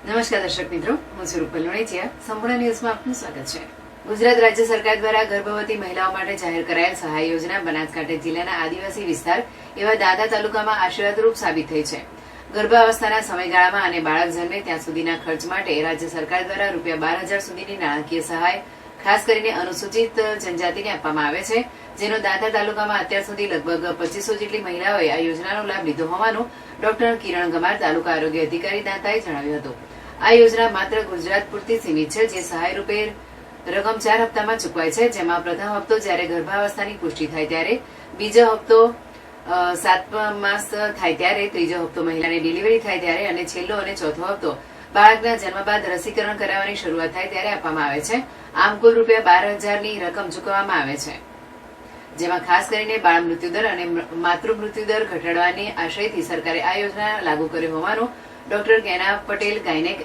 નમસ્કાર દર્શક મિત્રો, હું સ્વરૂપ રૂપલ સંપૂર્ણ ન્યૂઝમાં આપનું સ્વાગત છે. ગુજરાત રાજ્ય સરકાર દ્વારા ગર્ભવતી મહિલાઓ માટે જાહેર કરાયેલ સહાય યોજના બનાસકાંઠા જિલ્લાના આદિવાસી વિસ્તાર એવા દાદા તાલુકામાં આશીર્વાદરૂપ સાબિત થઈ છે. ગર્ભાવસ્થાના સમયગાળામાં અને બાળક જન્મે ત્યાં સુધીના ખર્ચ માટે રાજ્ય સરકાર દ્વારા રૂપિયા બાર હજાર સુધીની નાણાકીય સહાય ખાસ કરીને અનુસૂચિત જનજાતિને આપવામાં આવે છે, જેનો દાંતા તાલુકામાં અત્યાર સુધી લગભગ પચીસો જેટલી મહિલાઓએ આ યોજનાનો લાભ લીધો હોવાનું ડોક્ટર કિરણ ગમાર, તાલુકા આરોગ્ય અધિકારી દાંતાએ જણાવ્યું હતું. આ યોજના માત્ર ગુજરાત પૂરતી સીમિત છે, જે સહાય રૂપે રકમ ચાર હપ્તામાં ચૂકવાય છે, જેમાં પ્રથમ હપ્તો જ્યારે ગર્ભાવસ્થાની પુષ્ટિ થાય ત્યારે, બીજો હપ્તો સાતમા માસ થાય ત્યારે, ત્રીજો હપ્તો મહિલાની ડિલિવરી થાય ત્યારે, અને છેલ્લો અને ચોથો હપ્તો બાળકના જન્મ બાદ રસીકરણ કરાવવાની શરૂઆત થાય ત્યારે આપવામાં આવે છે. આમ કુલ રૂપિયા બાર હજારની રકમ ચૂકવવામાં આવે છે. જેમાં ખાસ કરીને બાળ મૃત્યુદર અને માતૃ ઘટાડવાની આશયથી સરકારે આ યોજના લાગુ કરી હોવાનું doctor Gena Patel gynaec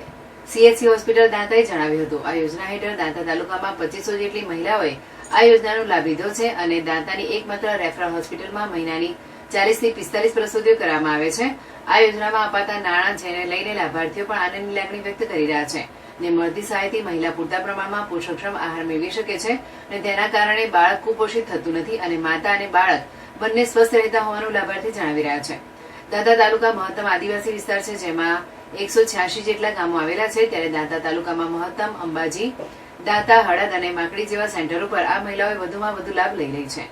CHC hospital દાંતાએ જણાવ્યું હતું. આ યોજના હેઠળ દાંતા તાલુકામાં પચીસો જેટલી મહિલાઓએ આ યોજનાનો લાભ લીધો છે અને દાંતાની એકમાત્ર રેફરલ હોસ્પિટલમાં મહિનાની ચાલીસથી પિસ્તાલીસ સુધી કરવામાં આવે છે. આ યોજનામાં અપાતા નાણાં જેને લઈને લાભાર્થીઓ પણ આનંદની લાગણી વ્યક્ત કરી રહ્યા છે ને મળતી સહાયથી મહિલા પૂરતા પ્રમાણમાં પોષકક્ષમ આહાર મેળવી શકે છે અને તેના કારણે બાળક કુપોષિત થતું નથી અને માતા અને બાળક બંને સ્વસ્થ રહેતા હોવાનું લાભાર્થી જણાવી રહ્યા છે. દાદા તાલુકા મહત્તમ આદિવાસી વિસ્તાર છે જેમાં એકસો છ્યાસી જેટલા ગામો આવેલા છે ત્યારે દાંતા તાલુકામાં મહત્તમ અંબાજી, દાંતા, હળદ અને માકડી જેવા સેન્ટરો પર આ મહિલાઓએ વધુમાં વધુ લાભ લઈ રહી છે.